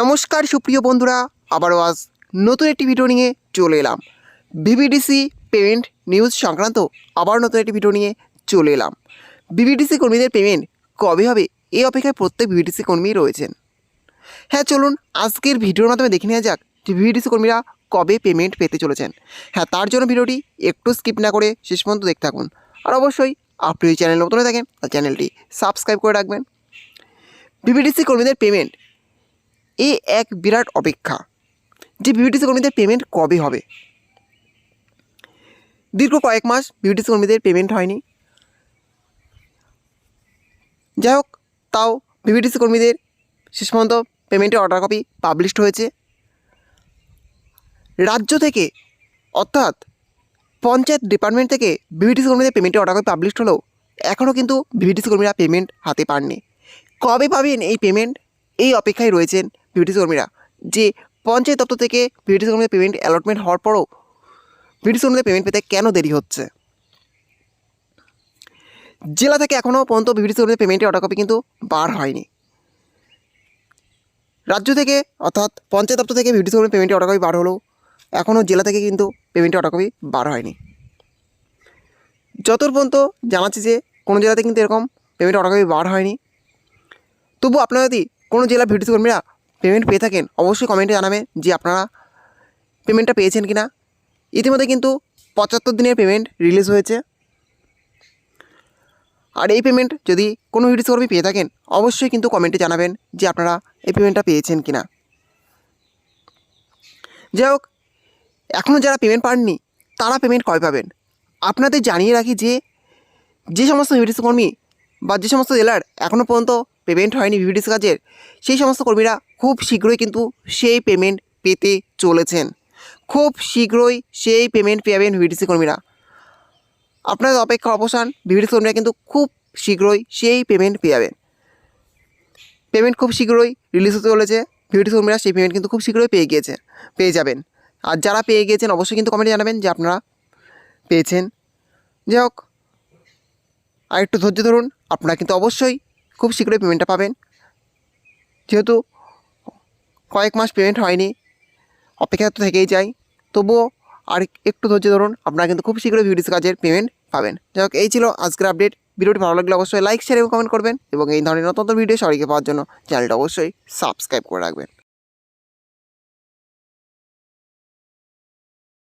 নমস্কার, সুপ্রিয় বন্ধুরা। আবারও আজ নতুন একটি ভিডিও নিয়ে চলে এলাম। বিবিডিসি পেমেন্ট নিউজ সংক্রান্ত আবার নতুন একটি ভিডিও নিয়ে চলে এলাম। বিবিডিসি কর্মীদের পেমেন্ট কবে হবে এই অপেক্ষায় প্রত্যেক বিবিডিসি কর্মী রয়েছেন। হ্যাঁ চলুন আজকের ভিডিওর মাধ্যমে দেখে নেওয়া যাক যে বিবিডিসি কর্মীরা কবে পেমেন্ট পেতে চলেছেন। হ্যাঁ তার জন্য ভিডিওটি একটু স্কিপ না করে শেষ পর্যন্ত দেখতে থাকুন। আর অবশ্যই আপনি এই চ্যানেল নতুন হয়ে থাকেন চ্যানেলটি সাবস্ক্রাইব করে রাখবেন। বিবিডিসি কর্মীদের পেমেন্ট এ এক বিরাট অপেক্ষা যে বিবিটিসি কর্মীদের পেমেন্ট কবে হবে? দীর্ঘ কয়েক মাস বিবিটিসি কর্মীদের পেমেন্ট হয়নি। যাই হোক, তাও বিবিটিসি কর্মীদের শেষ পর্যন্ত পেমেন্টের অর্ডার কপি পাবলিশড হয়েছে। রাজ্য থেকে, অর্থাৎ পঞ্চায়েত ডিপার্টমেন্ট থেকে বিবিটিসি কর্মীদের পেমেন্টের অর্ডার কপি পাবলিশড হলেও এখনও কিন্তু বিবিটিসি কর্মীরা পেমেন্ট হাতে পাননি। কবে পাবেন এই পেমেন্ট এই অপেক্ষায় রয়েছেন বিউটিসি কর্মীরা, যে পঞ্চায়েত দপ্তর থেকে বিউটিসি কর্মীদের পেমেন্ট অ্যালটমেন্ট হওয়ার পরও বিউটিসি কর্মীদের পেমেন্ট পেতে কেন দেরি হচ্ছে? জেলা থেকে এখনও পর্যন্ত বিউটিসি কর্মীদের পেমেন্টের অর্ডার কপি কিন্তু বার হয়নি। রাজ্য থেকে, অর্থাৎ পঞ্চায়েত দপ্তর থেকে বিউটিসি কর্মীর পেমেন্টের অর্ডার কপি বার হলেও এখনও জেলা থেকে কিন্তু পেমেন্টের অর্ডার কপি বার হয়নি। যতর পর্যন্ত জানাচ্ছি যে কোনো জেলাতে কিন্তু এরকম পেমেন্টের অর্ডার কপি বার হয়নি, তবু আপনারা যদি কোনো জেলা ভিডিও কর্মীরা পেমেন্ট পেয়ে থাকেন, অবশ্যই কমেন্টে জানাবেন যে আপনারা পেমেন্টটা পেয়েছেন কি না ইতিমধ্যে কিন্তু পঁচাত্তর দিনের পেমেন্ট রিলিজ হয়েছে। আর এই পেমেন্ট যদি কোনো ভিডিও কর্মী পেয়ে থাকেন, অবশ্যই কিন্তু কমেন্টে জানাবেন যে আপনারা এই পেমেন্টটা পেয়েছেন কি না যাই হোক এখনও যারা পেমেন্ট পাননি, তারা পেমেন্ট কবে পাবেন? আপনাদের জানিয়ে রাখি যে যে সমস্ত ভিডিও কর্মী বা যে সমস্ত জেলার এখনও পর্যন্ত পেমেন্ট হয়নি ভিভিডিস কাজের, সেই সমস্ত কর্মীরা খুব শীঘ্রই কিন্তু সেই পেমেন্ট পেতে চলেছেন। খুব শীঘ্রই সেই পেমেন্ট পেয়ে ভিভিডিসি কর্মীরা। আপনাদের অপেক্ষা অবসান ভিভিডিসি কর্মীরা কিন্তু খুব শীঘ্রই সেই পেমেন্ট পেয়ে যাবেন। পেমেন্ট খুব শীঘ্রই রিলিজ হতে চলেছে ভিভিডিসি কর্মীরা সেই পেমেন্ট কিন্তু খুব শীঘ্রই পেয়ে গিয়েছে, পেয়ে যাবেন। আর যারা পেয়ে গিয়েছেন, অবশ্যই কিন্তু কমেন্টে জানাবেন যে আপনারা পেয়েছেন। যাই হোক আর একটু ধৈর্য ধরুন, আপনারা কিন্তু অবশ্যই খুব শীঘ্রই পেমেন্টটা পাবেন। যেহেতু কয়েক মাস পেমেন্ট হয়নি, অপেক্ষা তো থেকেই যাই তবুও আর একটু ধৈর্য ধরুন, আপনারা কিন্তু খুব শীঘ্রই ভিডিওস কাজের পেমেন্ট পাবেন। যাই হোক, এই ছিল আজকের আপডেট ভিডিওটি ভালো লাগলে অবশ্যই লাইক শেয়ার এবং কমেন্ট করবেন। এবং এই ধরনের নতুন নতুন ভিডিও সবাইকে পাওয়ার জন্য চ্যানেলটা অবশ্যই সাবস্ক্রাইব করে রাখবেন।